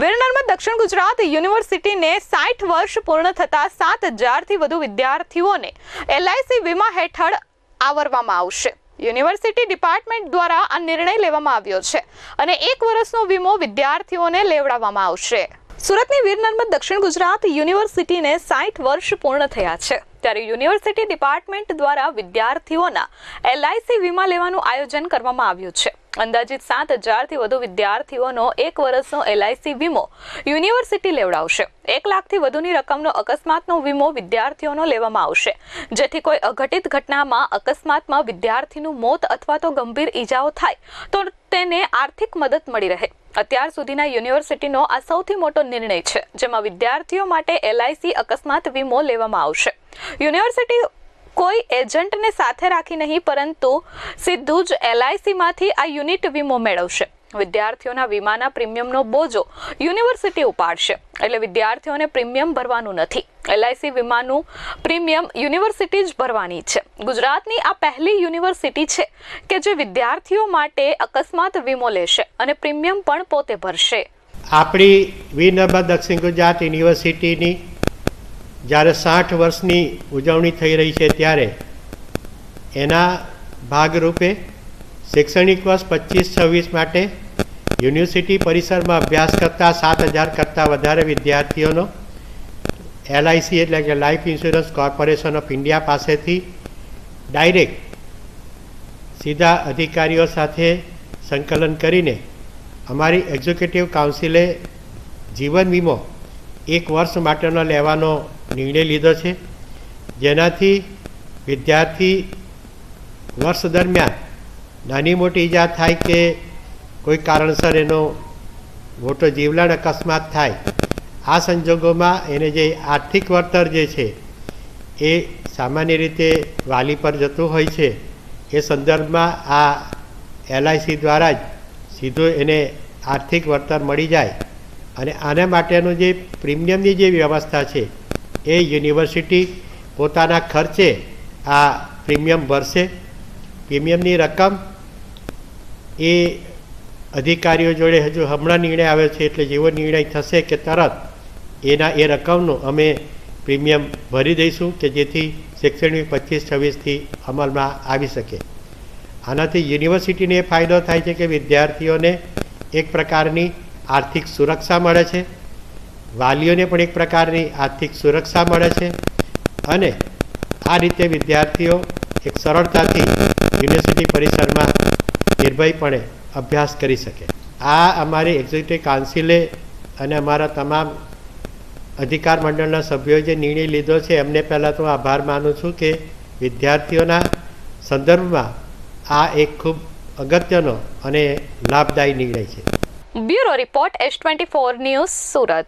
વીર દક્ષિણ ગુજરાત યુનિવર્સિટીને સાઠ વર્ષ પૂર્ણ થતાં સાત હજારથી વધુ વિદ્યાર્થીઓને એલઆઈસી વીમા હેઠળ આવરવામાં આવશે. યુનિવર્સિટી ડિપાર્ટમેન્ટ દ્વારા આ નિર્ણય લેવામાં આવ્યો છે અને એક વર્ષનો વીમો વિદ્યાર્થીઓને લેવડાવવામાં આવશે. સુરતની વીર નર્મદ દક્ષિણ ગુજરાત યુનિવર્સિટીને સાઠ વર્ષ પૂર્ણ થયા છે. ત્યારે યુનિવર્સિટી ડિપાર્ટમેન્ટ દ્વારા વિદ્યાર્થીઓના એલઆઈસી વીમા લેવાનું આયોજન કરવામાં આવ્યું છે. અંદાજિત સાત હજારથી વધુ વિદ્યાર્થીઓનો એક વર્ષનો એલઆઈસી વીમો યુનિવર્સિટી લેવડાવશે. એક લાખથી વધુની રકમનો અકસ્માતનો વીમો વિદ્યાર્થીઓનો લેવામાં આવશે. જેથી કોઈ અઘટિત ઘટનામાં અકસ્માતમાં વિદ્યાર્થીનું મોત અથવા તો ગંભીર ઈજાઓ થાય, તો તેને આર્થિક મદદ મળી રહે. અત્યાર સુધીના યુનિવર્સિટીનો આ સૌથી મોટો નિર્ણય છે, જેમાં વિદ્યાર્થીઓ માટે એલઆઈસી અકસ્માત વીમો લેવામાં આવશે. યુનિવર્સિટી કોઈ એજન્ટને સાથે રાખી નહીં, પરંતુ સીધું જ એલઆઈસીમાંથી આ યુનિટ વીમો મેળવશે. વિદ્યાર્થીઓના વીમાના પ્રીમિયમનો બોજો યુનિવર્સિટી ઉપાડશે. એટલે વિદ્યાર્થીઓને પ્રીમિયમ ભરવાનું નથી. એલઆઈસી વીમાનું પ્રીમિયમ યુનિવર્સિટી જ ભરવાની છે. ગુજરાતની આ પહેલી યુનિવર્સિટી છે કે જે વિદ્યાર્થીઓ માટે અકસ્માત વીમો લેશે અને પ્રીમિયમ પણ પોતે ભરશે. આપણી વીર નર્મદ દક્ષિણ ગુજરાત યુનિવર્સિટીની જ્યારે સાઠ વર્ષની ઉજવણી થઈ રહી છે ત્યારે એના ભાગરૂપે શૈક્ષણિક વર્ષ પચીસ છવ્વીસ માટે યુનિવર્સિટી પરિસરમાં અભ્યાસ કરતા સાત હજાર કરતાં વધારે વિદ્યાર્થીઓનો એલઆઈસી એટલે કે life insurance corporation of India પાસેથી ડાયરેક્ટ સીધા અધિકારીઓ સાથે સંકલન કરીને અમારી એક્ઝિક્યુટિવ કાઉન્સિલે જીવન વીમો એક વર્ષ માટેનો લેવાનો નિર્ણય લીધો છે. જેનાથી વિદ્યાર્થી વર્ષ દરમિયાન નાની મોટી ઈજા થાય કે કોઈ કારણસર એનો મોટો જીવલેણ અકસ્માત થાય, આ સંજોગોમાં એને જે આર્થિક વળતર જે છે એ સામાન્ય રીતે વાલી પર જતું હોય છે. એ સંદર્ભમાં આ એલઆઈસી દ્વારા જ સીધું એને આર્થિક વળતર મળી જાય અને આના માટેનું જે પ્રીમિયમની જે વ્યવસ્થા છે એ યુનિવર્સિટી પોતાના ખર્ચે આ પ્રીમિયમ ભરશે. પ્રીમિયમની રકમ એ અધિકારીઓ જોડે હજુ હમણાં નિર્ણય આવ્યો છે એટલે જેવો નિર્ણય થશે કે તરત એના એ રકમનું અમે પ્રીમિયમ ભરી દઈશું કે જેથી શૈક્ષણિક પચીસ છવ્વીસથી અમલમાં આવી શકે. આનાથી યુનિવર્સિટીને એ ફાયદો થાય છે કે વિદ્યાર્થીઓને એક પ્રકારની આર્થિક સુરક્ષા મળે છે. વાલીઓને પણ એક પ્રકારની આર્થિક સુરક્ષા મળે છે. અને આ રીતે વિદ્યાર્થીઓ એક સરળતાથી યુનિવર્સિટી પરિસરમાં નિર્ભયપણે અભ્યાસ કરી શકે. આ અમારી એક્ઝિક્યુટિવ કાઉન્સિલે અને અમારા તમામ અધિકાર મંડળના સભ્યોએ જે નિર્ણય લીધો છે, એમને પહેલાં તો આભાર માનું છું કે વિદ્યાર્થીઓના સંદર્ભમાં આ એક ખૂબ અગત્યનો અને લાભદાયી નિર્ણય છે. Bureau report S twenty four news Surat.